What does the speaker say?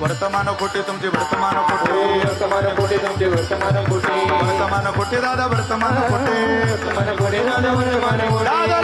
वर्तमान खोटे तुमचे? वर्तमान खोटे हो, वर्तमान कोटे तुमचे? वर्तमान कोटे वर्तमान खोटे दादा? वर्तमान खोटे वर्तमान कोटे दादा वर्तमान कोटे